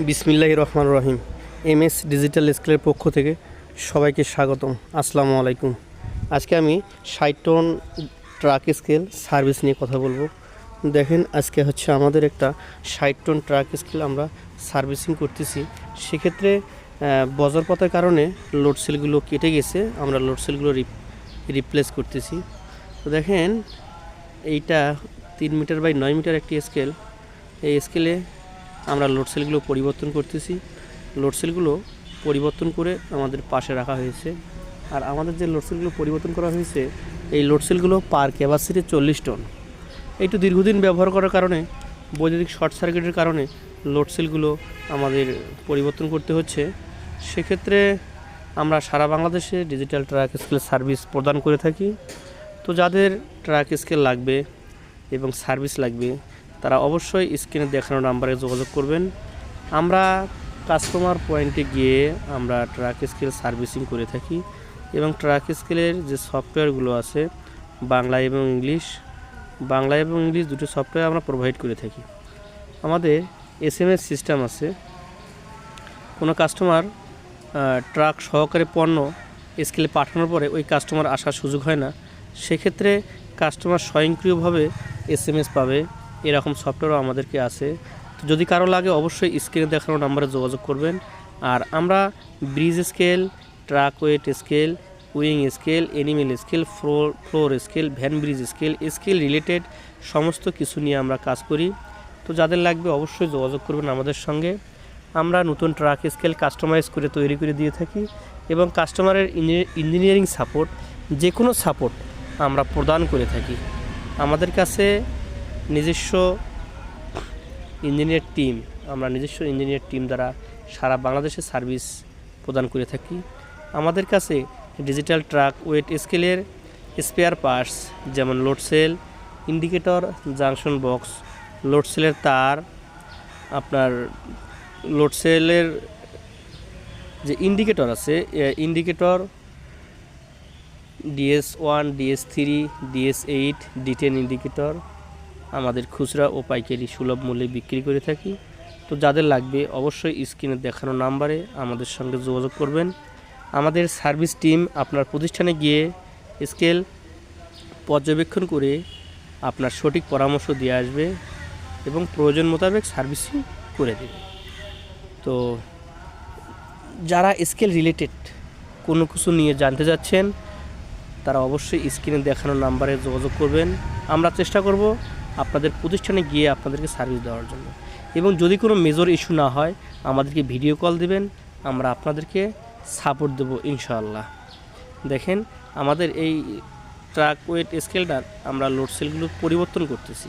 বিসমিল্লাহ রহমান রহিম। এম এস ডিজিটাল স্কুলের পক্ষ থেকে সবাইকে স্বাগতম। আসসালামু আলাইকুম। আজকে আমি ষাট টন ট্রাক স্কেল সার্ভিস নিয়ে কথা বলব। দেখেন, আজকে হচ্ছে আমাদের একটা ষাট টন ট্রাক স্কেল আমরা সার্ভিসিং করতেছি। সেক্ষেত্রে বজ্রপাতের কারণে লোডসেলগুলো কেটে গেছে। আমরা লোডসেলগুলো রিপ্লেস করতেছি। তো দেখেন, এইটা তিন মিটার বাই নয় মিটার একটি স্কেল। এই স্কেলে আমরা লোডসেলগুলো পরিবর্তন করতেছি। লোডসেলগুলো পরিবর্তন করে আমাদের পাশে রাখা হয়েছে। আর আমাদের যে লোডসেলগুলো পরিবর্তন করা হয়েছে, এই লোডসেলগুলো পার ক্যাপাসিটি চল্লিশ টন একটু দীর্ঘদিন ব্যবহার করার কারণে, বৈদ্যুতিক শর্ট সার্কিটের কারণে লোডসেলগুলো আমাদের পরিবর্তন করতে হচ্ছে। সেক্ষেত্রে আমরা সারা বাংলাদেশে ডিজিটাল ট্রাক স্কেল সার্ভিস প্রদান করে থাকি। তো যাদের ট্রাক স্কেল লাগবে এবং সার্ভিস লাগবে তারা অবশ্যই স্ক্রিনে দেখানো নাম্বারে যোগাযোগ করবেন। আমরা কাস্টমার পয়েন্টে গিয়ে আমরা ট্রাক স্কেল সার্ভিসিং করে থাকি এবং ট্রাক স্কেলের যে সফটওয়্যারগুলো আছে, বাংলা এবং ইংলিশ, বাংলা এবং ইংলিশ দুটো সফটওয়্যার আমরা প্রোভাইড করে থাকি। আমাদের এস এম এস সিস্টেম আছে। কোনো কাস্টমার ট্রাক সহকারে পণ্য স্কেলে পাঠানোর পরে ওই কাস্টমার আসার সুযোগ হয় না। সেক্ষেত্রে কাস্টমার স্বয়ংক্রিয়ভাবে এস এম এস পাবে। এরকম সফটওয়্যারও আমাদেরকে আছে। তো যদি কারও লাগে, অবশ্যই স্ক্রিনে দেখানো নাম্বারে যোগাযোগ করবেন। আর আমরা bridge scale truck weight scale wing scale animal scale floor floor scale van bridge scale scale related সমস্ত কিছু নিয়ে আমরা কাজ করি। তো যাদের লাগবে, অবশ্যই যোগাযোগ করবেন আমাদের সঙ্গে। আমরা নতুন ট্রাক স্কেল কাস্টমাইজ করে তৈরি করে দিয়ে থাকি এবং কাস্টমারের ইঞ্জিনিয়ারিং সাপোর্ট যে কোনো সাপোর্ট আমরা প্রদান করে থাকি। আমাদের কাছে নিজস্ব ইঞ্জিনিয়ার টিম, আমরা নিজস্ব ইঞ্জিনিয়ার টিম দ্বারা সারা বাংলাদেশে সার্ভিস প্রদান করে থাকি। আমাদের কাছে ডিজিটাল ট্রাক ওয়েট স্কেলের স্পেয়ার পার্টস যেমন load cell, indicator, junction box, load সেলের তার, আপনার লোড সেলের যে ইন্ডিকেটর আছে indicator, D S one, D S three, D S eight, D ten indicator আমাদের খুচরা ও পাইকারি সুলভ মূল্যে বিক্রি করে থাকি। তো যাদের লাগবে অবশ্যই স্ক্রিনে দেখানো নাম্বারে আমাদের সঙ্গে যোগাযোগ করবেন। আমাদের সার্ভিস টিম আপনার প্রতিষ্ঠানে গিয়ে স্কেল পর্যবেক্ষণ করে আপনার সঠিক পরামর্শ দিয়ে আসবে এবং প্রয়োজন মোতাবেক সার্ভিসিং করে দেবে। তো যারা স্কেল রিলেটেড কোনো কিছু নিয়ে জানতে যাচ্ছেন, তারা অবশ্যই স্ক্রিনে দেখানো নাম্বারে যোগাযোগ করবেন। আমরা চেষ্টা করব আপনাদের প্রতিষ্ঠানে গিয়ে আপনাদেরকে সার্ভিস দেওয়ার জন্য। এবং যদি কোনো মেজর ইস্যু না হয়, আমাদেরকে ভিডিও কল দেবেন, আমরা আপনাদেরকে সাপোর্ট দেবো ইনশাআল্লাহ। দেখেন, আমাদের এই ট্রাক ওয়েট স্কেলটার আমরা লোড সেলগুলো পরিবর্তন করতেছি।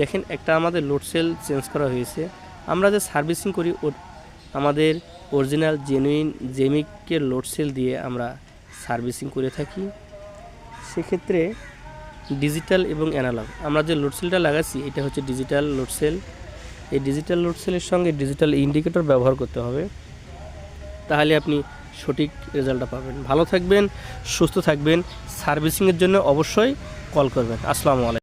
দেখেন, একটা আমাদের লোড সেল চেঞ্জ করা হয়েছে। আমরা যে সার্ভিসিং করি আমাদের অরিজিনাল জেনুইন জেমিকের লোড সেল দিয়ে আমরা সার্ভিসিং করে থাকি। সেক্ষেত্রে ডিজিটাল এবং অ্যানালগ আমরা যে লোডসেলটা লাগাচ্ছি, এটা হচ্ছে ডিজিটাল লোডসেল এই ডিজিটাল লোডসেলের সঙ্গে ডিজিটাল ইন্ডিকেটর ব্যবহার করতে হবে। তাহলে আপনি সঠিক রেজাল্টটা পাবেন। ভালো থাকবেন, সুস্থ থাকবেন। সার্ভিসিংয়ের জন্য অবশ্যই কল করবেন। আসসালামু আলাইকুম।